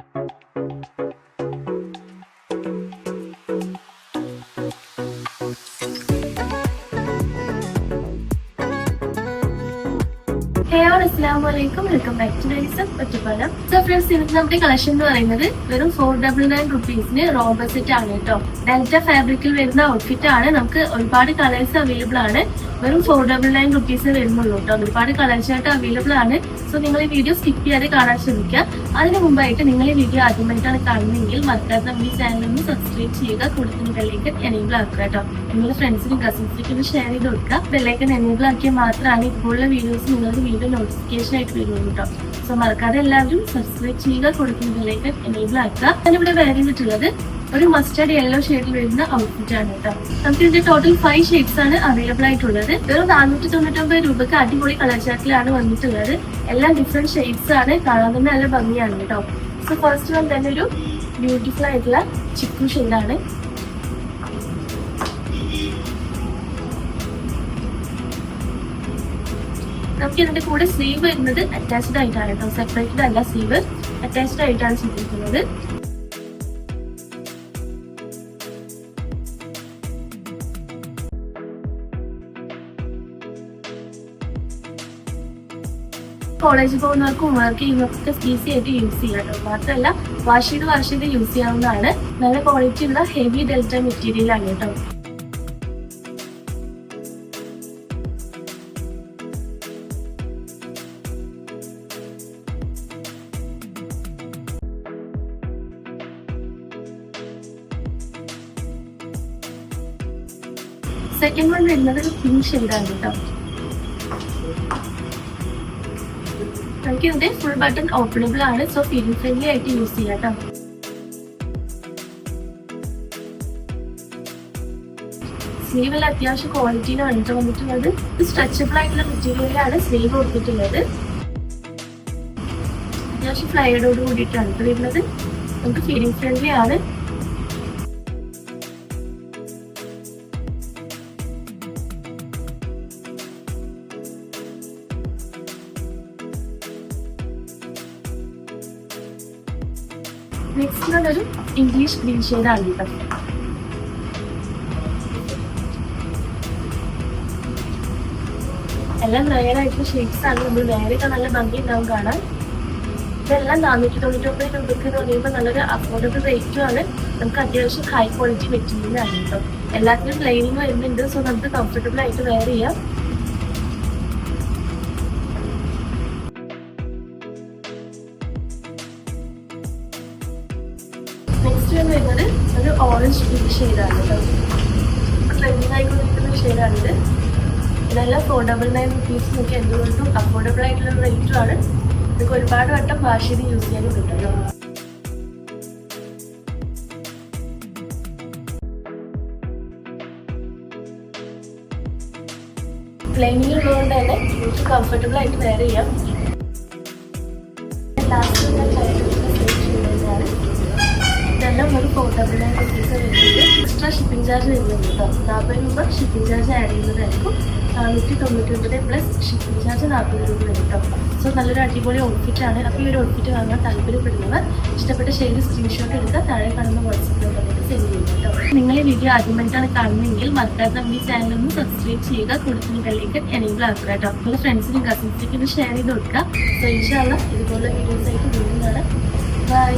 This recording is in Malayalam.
ഹേ ഓൾ അസ്സാം വലൈക്കും welcome back to Naisam Ottapalam so friends ഇന്നത്തെ നമ്മുടെ കളക്ഷൻ എന്ന് പറയുന്നത് വെറും ഫോർ ഡബിൾ നയൻ റുപ്പീസിന് റോബർ സെറ്റ് ആണ് കേട്ടോ ഡെൽറ്റ ഫാബ്രിക്കിൽ വരുന്ന ഔട്ട്ഫിറ്റ് ആണ്. നമുക്ക് ഒരുപാട് കളേഴ്സ് അവൈലബിൾ ആണ്. വെറും ഫോർ ഡബിൾ നയൻ റുപ്പീസ് വരുന്നുള്ളൂ കേട്ടോ ഒരുപാട് കളേഴ്സ് ആയിട്ട് അവൈലബിൾ ആണ്. സോ നിങ്ങൾ ഈ വീഡിയോ സ്കിപ്പ് ചെയ്യാതെ കാണാൻ ശ്രമിക്കുക. അതിന് മുമ്പായിട്ട് നിങ്ങൾ ഈ വീഡിയോ ആദ്യമായിട്ടാണ് കാണുന്നതെങ്കിൽ മറക്കാതെ നമ്മൾ ഈ ചാനൽ ഒന്ന് സബ്സ്ക്രൈബ് ചെയ്യുക. കൊടുക്കുന്നതിലേക്ക് എനേബിൾ ആക്കുക കേട്ടോ നിങ്ങളുടെ ഫ്രണ്ട്സിനും കസിൻസിനും ഒന്ന് ഷെയർ ചെയ്ത് കൊടുക്കുക. ബെല്ലൈക്കൻ എനേബിൾ ആക്കിയാൽ മാത്രമാണ് ഇപ്പോഴുള്ള വീഡിയോസ് നിങ്ങൾക്ക് വീഡിയോ നോട്ടിഫിക്കേഷൻ ആയിട്ട് വരുള്ളൂ കേട്ടോ സോ മറക്കാതെ എല്ലാവരും സബ്സ്ക്രൈബ് ചെയ്യുക കൊടുക്കുന്നതിലേക്ക് എനേബിൾ ആക്കുക. ഞാനിവിടെ വരുന്നിട്ടുള്ളത് ഒരു മസ്റ്റർഡ് യെല്ലോ ഷെയ്ഡിൽ വരുന്ന ഔട്ട്ഫിറ്റ് ആണ് കേട്ടോ നമുക്ക് ഇതിന്റെ ടോട്ടൽ ഫൈവ് ഷെയ്ഡ്സ് ആണ് അവൈലബിൾ ആയിട്ടുള്ളത്. വെറും നാനൂറ്റി തൊണ്ണൂറ്റൊമ്പത് രൂപക്ക് അടിപൊളി കളർ ചാർട്ടിലാണ് വന്നിട്ടുള്ളത്. എല്ലാം ഡിഫറെന്റ് ഷെയ്ഡ്സ് ആണ്. കാണാൻ തന്നെ നല്ല ഭംഗിയാണ് കേട്ടോ സോ ഫസ്റ്റ് വൺ തന്നെ ഒരു ബ്യൂട്ടിഫുൾ ആയിട്ടുള്ള ചിക്കു ഷെയ്ഡാണ് നമുക്ക് ഇതിന്റെ കൂടെ സ്ലീവ് വരുന്നത് അറ്റാച്ച്ഡ് ആയിട്ടാണ് കേട്ടോ സെപ്പറേറ്റഡ് അല്ല സ്ലീവ് അറ്റാച്ച്ഡ് ആയിട്ടാണ് ചെയ്തിരിക്കുന്നത്. കോളേജിൽ പോകുന്നവർക്കും വർക്ക് ചെയ്യുന്നവർക്കൊക്കെ ഈസി ആയിട്ട് യൂസ് ചെയ്യാം മാത്രമല്ല വാഷ് ചെയ്ത് വാഷ് ചെയ്ത് യൂസ് ചെയ്യാവുന്നതാണ്. നല്ല ക്വാളിറ്റി ഉള്ള ഹെവി ഡെൽറ്റ മെറ്റീരിയൽ ആണ് കേട്ടോ സെക്കൻഡ് വൺ വരുന്നത് ഫിനിഷ് ഷെയ്ഡാണ് കേട്ടോ. നമുക്ക് ഇതിന്റെ ഫുൾ ബട്ടൺ ഓപ്പണബിൾ ആണ്. സോ ഫീലിംഗ് ഫ്രണ്ട്ലി ആയിട്ട് യൂസ് ചെയ്യാം കേട്ടോ. സ്ലീവിൽ അത്യാവശ്യം ക്വാളിറ്റിയിൽ വന്നിട്ട് വന്നിട്ടുള്ളത്. സ്ട്രെച്ചബിൾ ആയിട്ടുള്ള മെറ്റീരിയലാണ് സ്ലീവ് കൊടുത്തിട്ടുള്ളത്. അത്യാവശ്യം ഫ്ലൈഡോട് കൂടിയിട്ടാണ് വരുന്നത്. നമുക്ക് ഫീലിംഗ് ഫ്രണ്ട്ലി ആണ്. നെക്സ്റ്റ് ഇംഗ്ലീഷ് ഗ്രീൻ ഷെയ്ഡാണ് കേട്ടോ. എല്ലാം റയറായിട്ടുള്ള ഷേപ്സ് ആണ്. നമ്മൾ നേരിട്ട് നല്ല ഭംഗി ഉണ്ടാവും കാണാൻ. ഇതെല്ലാം നാനൂറ്റി തൊണ്ണൂറ്റൊമ്പത് രൂപയ്ക്ക് എന്ന് പറയുമ്പോൾ നല്ലൊരു അഫോർഡബിൾ റേറ്റും ആണ്. നമുക്ക് അത്യാവശ്യം ഹൈ ക്വാളിറ്റി മെറ്റീരിയൽ ആണ് കേട്ടോ. എല്ലാത്തിനും ലൈനിങ് വരുന്നുണ്ട്. സോ നമുക്ക് കംഫർട്ടബിൾ ആയിട്ട് വെയർ ചെയ്യാം. നെക്സ്റ്റ് വരുന്നത് ഒരു ഓറഞ്ച് പിങ്ക് ഷെയ്ഡാണ് കേട്ടോ ട്രെൻഡിങ് ആയിക്കൊണ്ടിരിക്കുന്ന ഷെയ്ഡാണിത് ഇതെല്ലാം ഫോർ ഡബിൾ നയൻ റുപ്പീസ് നിങ്ങൾക്ക് എന്തുകൊണ്ടും അഫോർഡബിൾ ആയിട്ടുള്ള റേറ്റും ആണ്. നിങ്ങൾക്ക് ഒരുപാട് വട്ടം വാഷ് ചെയ്ത് യൂസ് ചെയ്യാനും കിട്ടും കേട്ടോ ഉള്ളതുകൊണ്ട് തന്നെ നിങ്ങൾക്ക് കംഫർട്ടബിൾ ആയിട്ട് വെയർ ചെയ്യാം. ലാസ്റ്റ് ഷിപ്പിംഗ് ചാർജ് ആഡ് ചെയ്യുന്നതായിരിക്കും നാനൂറ്റി തൊണ്ണൂറ്റി ഒൻപത് പ്ലസ് ഷിപ്പിംഗ് ചാർജ് നാൽപ്പത് രൂപ വരും കേട്ടോ. സോ നല്ലൊരു അടിപൊളി ഔട്ട്ഫിറ്റ് ആണ്. അപ്പോൾ ഈ ഒരു ഔട്ട്ഫിറ്റ് വാങ്ങാൻ താല്പര്യപ്പെടുന്നവർ ഇഷ്ടപ്പെട്ട ഷെയ്ഡ് സ്ക്രീൻഷോട്ട് എടുത്ത് താഴെ കാണുന്ന വാട്സപ്പ് നമ്പറിലേക്ക് സെൻഡ് ചെയ്യും കേട്ടോ. നിങ്ങൾ ഈ വീഡിയോ ആദ്യമായിട്ടാണ് കാണുന്നതെങ്കിൽ മറക്കാതെ നമ്മുടെ ഈ ചാനൽ ഒന്ന് സബ്സ്ക്രൈബ് ചെയ്യുക. കൊടുക്കുന്നതിലേക്ക് എനേബിൾ ആക്കുക കേട്ടോ. നിങ്ങളുടെ ഫ്രണ്ട്സിനും കസിൻസിനും ഷെയർ ചെയ്ത് കൊടുക്കുക. സോ ഇൻഷാല്ല ഇതുപോലുള്ള വീഡിയോസ് ആയിട്ട് വീണ്ടും കാണാം. ബൈ